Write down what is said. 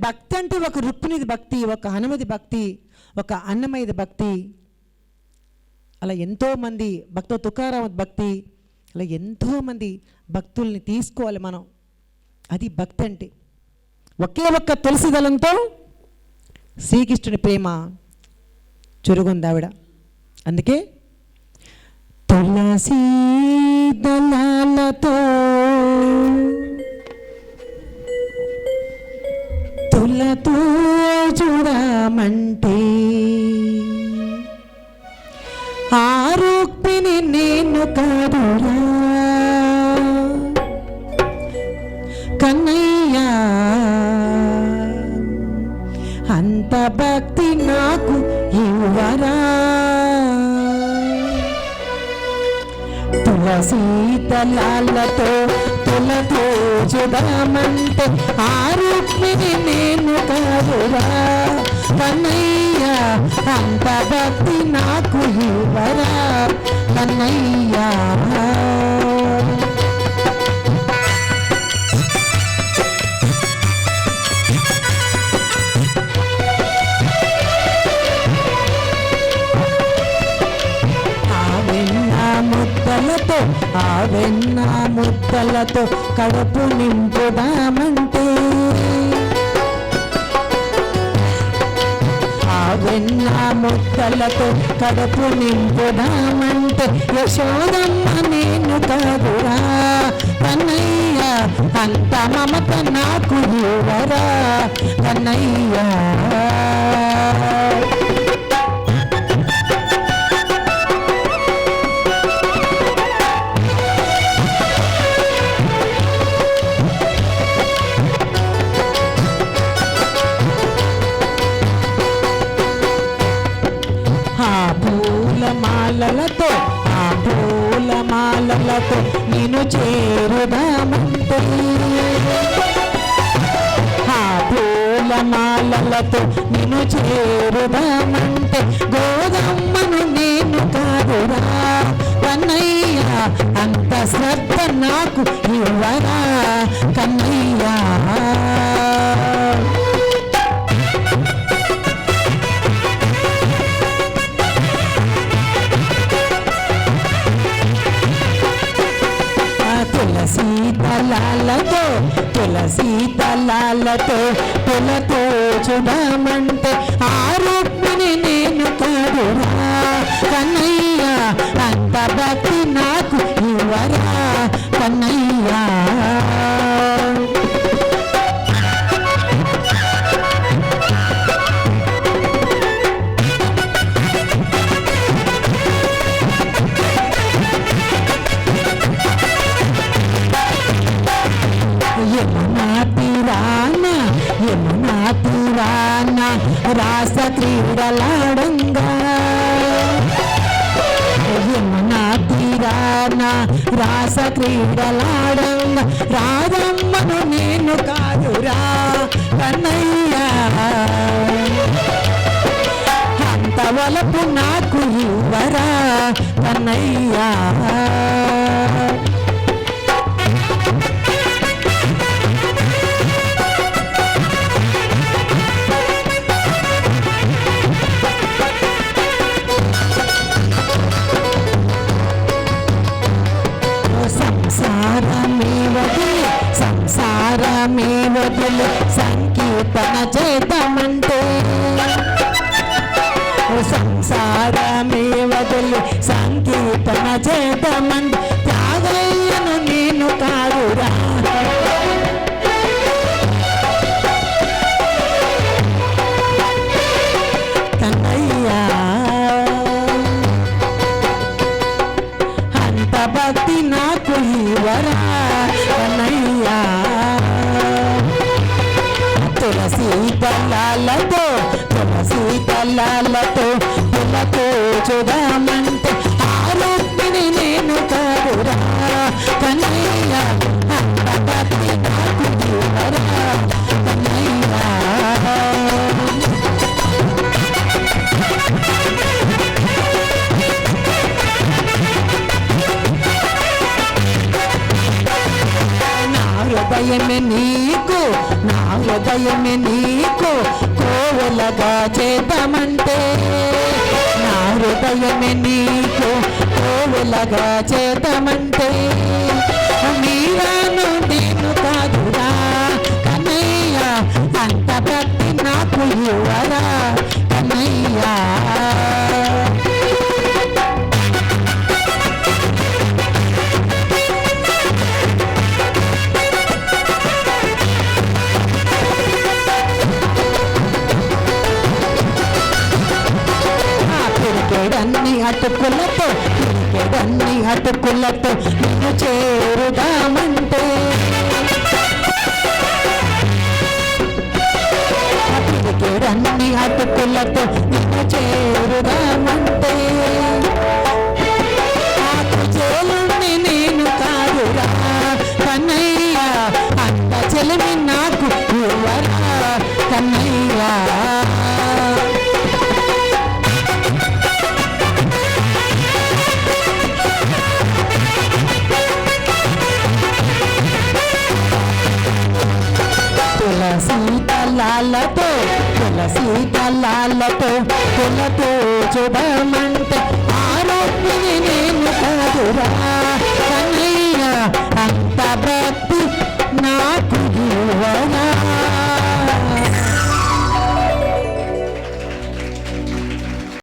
భక్తి అంటే ఒక రుక్మిణిది భక్తి ఒక హనుమతి భక్తి ఒక అన్నమయ్యది భక్తి. అలా ఎంతోమంది భక్త తుకారామ భక్తి అలా ఎంతోమంది భక్తుల్ని తీసుకోవాలి మనం. అది భక్తి అంటే. ఒకే ఒక్క తులసి దళంతో శ్రీకృష్ణుని ప్రేమ చురుగుంది ఆవిడ. అందుకే తులసి దళాలతో నేను కన్నయ్యా. అంత భక్తి నాకు ఇవ్వరా. తులసి తలాలతో తులతో చూడమంటే ఆరుక్మిని నేను కాదురా. కన్నయ్య. అంత భక్తి నాకు ఇవ్వరా కన్నయ్యా. ఆ ముద్దలతో ఆ వెన్న ముద్దలతో కడుపు నింపుదామంటే వెన్న ముద్దలతో కడుపు నింపుదామంటే యశోదమ్మ నేను కాదురా. కన్నయ్య అంత మమత నాకు ఇవ్వరా. కన్నయ్య ఆ పూలమాలలతో ఆ పూలమాలలతో నేను చేరుదామంటే. ఆ పూలమాలలతో నేను చేరుదామంటే గోదమ్మను నేను కాదురా కన్నయ్య అంత శ్రద్ధ నాకు ఇవ్వరా కన్నయ్యా. తులసి దళాలతో తులసి దళాలతో తులతో చూడమంటే ఆ రూపిని నేను కాదురా కన్నయ్య అంత భక్తి నాకు ఇవ్వరా. కన్నయ్యా రాస క్రీడలాడంగా యమునా తీరాన? రాస క్రీడలాడంగా రాధమ్మను నేను కాదురా కన్నయ్య. అంత వలపు నాకు ఇవ్వరా కన్నయ్యా. సంసారమే సంకీర్తన చేతమంటే. సంసారమే వదిలి సంకీర్తన చేద్దామంటే త్యాగయ్యను నేను కాదురా. అంత భక్తి నాకు ఇవరా తులసి దళాలతో పులతో చూడమంటే నా హృదయమే నీకు నా హృదయ హృదయమే నీకు కోవలగా చేద్దామంటే. నా హృదయమే నీకు కోవలగా చేద్దామంటే. మీరాను నేను కాదురా కన్నయ్య అంత భక్తి నాకు ఇవ్వరా కనయ్యా పిరికెడన్ని అటుకులతో పిరికెడన్ని అటుకులతో నిన్ను చేరుదామంటే? ఆ పిరికెడన్ని అటుకులతో నిన్ను చేరుదామంటే? ఆకు నేను కాదురా కన్నయ్య అంత చెలిమి దళాలతో తులసి దళాలతో కులతో చూడమంటే ఆరోగ్యని నేను కాదురా